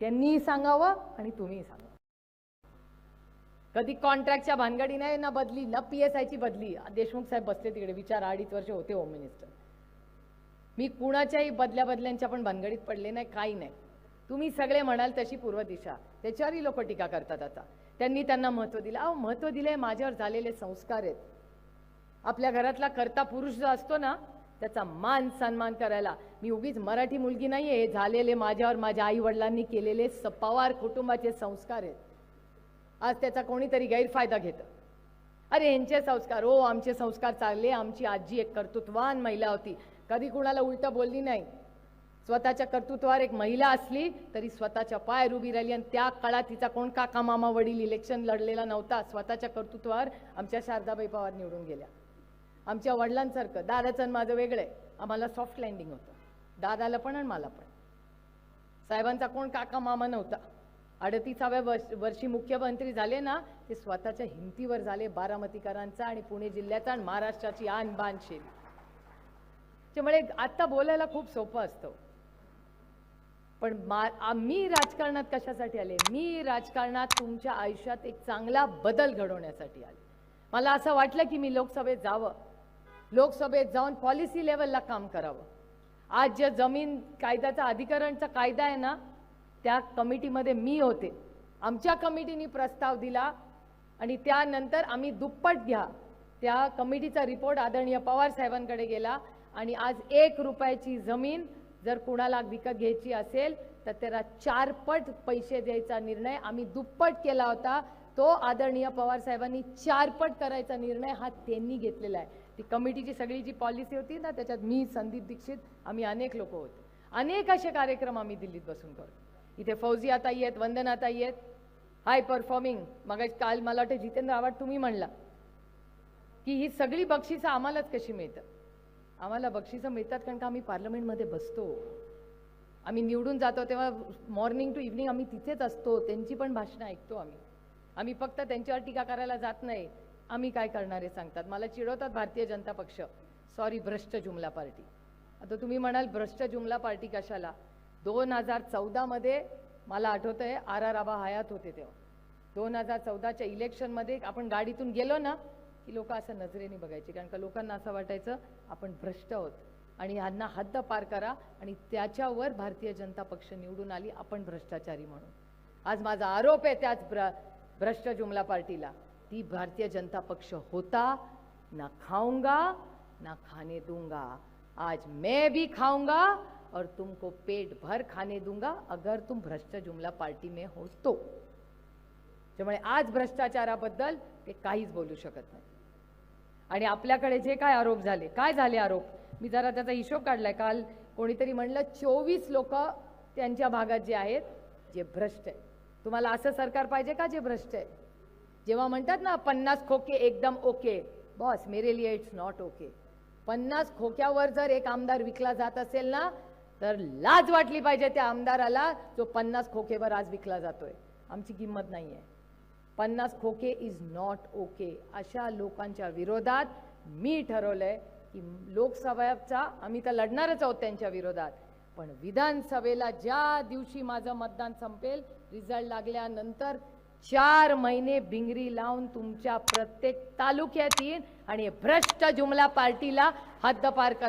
त्यांनीही सांगावं आणि तुम्हीही सांगा कधी कॉन्ट्रॅक्टच्या भानगडी नाही ना बदली ना पी एस आयची बदली. देशमुख साहेब बसले तिकडे. विचार अडीच वर्ष होते होम मिनिस्टर मी कुणाच्याही बदल्या बदल्यांच्या पण भानगडीत पडले नाही काही नाही. तुम्ही सगळे म्हणाल तशी पूर्व दिशा त्याच्यावरही लोक टीका करतात आता. त्यांनी त्यांना महत्त्व दिलं. अहो महत्त्व दिले माझ्यावर झालेले संस्कार आहेत. आपल्या घरातला करता पुरुष जो असतो ना त्याचा मान सन्मान करायला. मी उगीच मराठी मुलगी नाहीये आहे झालेले माझ्यावर माझ्या आई वडिलांनी केलेले सपावार कुटुंबाचे संस्कार आहेत. आज त्याचा कोणीतरी गैरफायदा घेतं. अरे यांचे संस्कार ओ आमचे संस्कार चालले आमची आजी एक कर्तृत्वान महिला होती. कधी कुणाला उलटं बोलली नाही. स्वतःच्या कर्तृत्वावर एक महिला असली तरी स्वतःच्या पाय उभी राहिली आणि त्या काळात तिचा कोण काका मामा वडील इलेक्शन लढलेला नव्हता. स्वतःच्या कर्तृत्वावर आमच्या शारदाबाई पवार निवडून गेल्या. आमच्या वडिलांसारखं. दादाचं आणि माझं वेगळं आहे. आम्हाला सॉफ्ट लँडिंग होतं. दादाला पण आणि मला पण. साहेबांचा कोण काका मामा नव्हता. अडतीसाव्या वर्ष वर्षी मुख्यमंत्री झाले ना ते स्वतःच्या हिमतीवर झाले बारामतीकरांचा आणि पुणे जिल्ह्याचा आणि महाराष्ट्राची आन बान त्यामुळे आता बोलायला खूप सोपं असतं. पण मा मी राजकारणात कशासाठी आले? मी राजकारणात तुमच्या आयुष्यात एक चांगला बदल घडवण्यासाठी आले. मला असं वाटलं की मी लोकसभेत जावं. लोकसभेत जाऊन पॉलिसी लेवलला काम करावं. आज जे जमीन कायद्याचा अधिकरणचा कायदा आहे ना त्या कमिटीमध्ये मी होते. आमच्या कमिटीने प्रस्ताव दिला आणि त्यानंतर आम्ही दुप्पट घ्या. त्या कमिटीचा रिपोर्ट आदरणीय पवार साहेबांकडे गेला आणि आज एक रुपयाची जमीन जर कुणाला विकत घ्यायची असेल तर त्याला चारपट पैसे द्यायचा निर्णय आम्ही दुप्पट केला होता. तो आदरणीय पवार साहेबांनी चारपट करायचा निर्णय हा त्यांनी घेतलेला आहे. ती कमिटीची सगळी जी पॉलिसी होती ना त्याच्यात मी संदीप दीक्षित आम्ही अनेक लोक होते. अनेक असे कार्यक्रम आम्ही दिल्लीत बसून करतो. इथे फौजी आता आहेत वंदना आता आहेत. हाय परफॉर्मिंग मग काल मला वाटतं जितेंद्र आव्हाड तुम्ही म्हणला की ही सगळी बक्षिसं आम्हालाच कशी मिळतात? आम्हाला बक्षिसं मिळतात कारण का आम्ही पार्लमेंटमध्ये बसतो. आम्ही निवडून जातो तेव्हा मॉर्निंग टू इव्हनिंग आम्ही तिथेच असतो. त्यांची पण भाषणं ऐकतो आम्ही. आम्ही फक्त त्यांच्यावर टीका करायला जात नाही. आम्ही काय करणार सांगतात. मला चिडवतात भारतीय जनता पक्ष. सॉरी भ्रष्ट जुमला पार्टी. आता तुम्ही म्हणाल भ्रष्ट जुमला पार्टी कशाला? दोन हजार चौदामध्ये मला आठवतं आहे आर आर आबा हयात होते तेव्हा. दोन हजार चौदाच्या इलेक्शनमध्ये आपण गाडीतून गेलो ना की लोक असं नजरेने बघायचे. कारण का लोकांना असं वाटायचं आपण भ्रष्ट आहोत. आणि ह्यांना हद्द पार करा आणि त्याच्यावर भारतीय जनता पक्ष निवडून आली आपण भ्रष्टाचारी म्हणून. आज माझा आरोप आहे त्याच भ्रष्ट जुमला पार्टीला. ती भारतीय जनता पक्ष होता. ना खाऊंगा ना खाने दूंगा. आज मैं भी खाऊंगा और तुमको पेट भर खाने दूंगा अगर तुम भ्रष्ट जुमला पार्टी में हो तो. त्यामुळे आज भ्रष्टाचाराबद्दल ते काहीच बोलू शकत नाही. आणि आपल्याकडे जे काय आरोप झाले काय झाले आरोप? मी जरा त्याचा हिशोब काढलाय. काल कोणीतरी म्हणलं चोवीस लोक त्यांच्या भागात जे आहेत जे भ्रष्ट आहे तुम्हाला असं सरकार पाहिजे का जे भ्रष्ट आहे? जेव्हा म्हणतात ना पन्नास खोके एकदम ओके. बॉस मेरे लिए इट्स नॉट ओके पन्नास खोक्यावर जर एक आमदार विकला जात असेल ना तर लाज वाटली पाहिजे त्या आमदाराला जो पन्नास खोकेवर आज विकला जातोय. आमची किंमत नाही आहे पन्नास खोके इज नॉट ओके अशा लोकांच्या विरोधात मी ठरवलंय की लोकसभेचा आम्ही तर लढणारच आहोत त्यांच्या विरोधात. पण विधानसभेला ज्या दिवशी माझं मतदान संपेल रिझल्ट लागल्यानंतर चार महिने भिंगरी लावून तुमच्या प्रत्येक तालुक्यात येईन आणि भ्रष्ट जुमला पार्टीला हद्दपार करायची.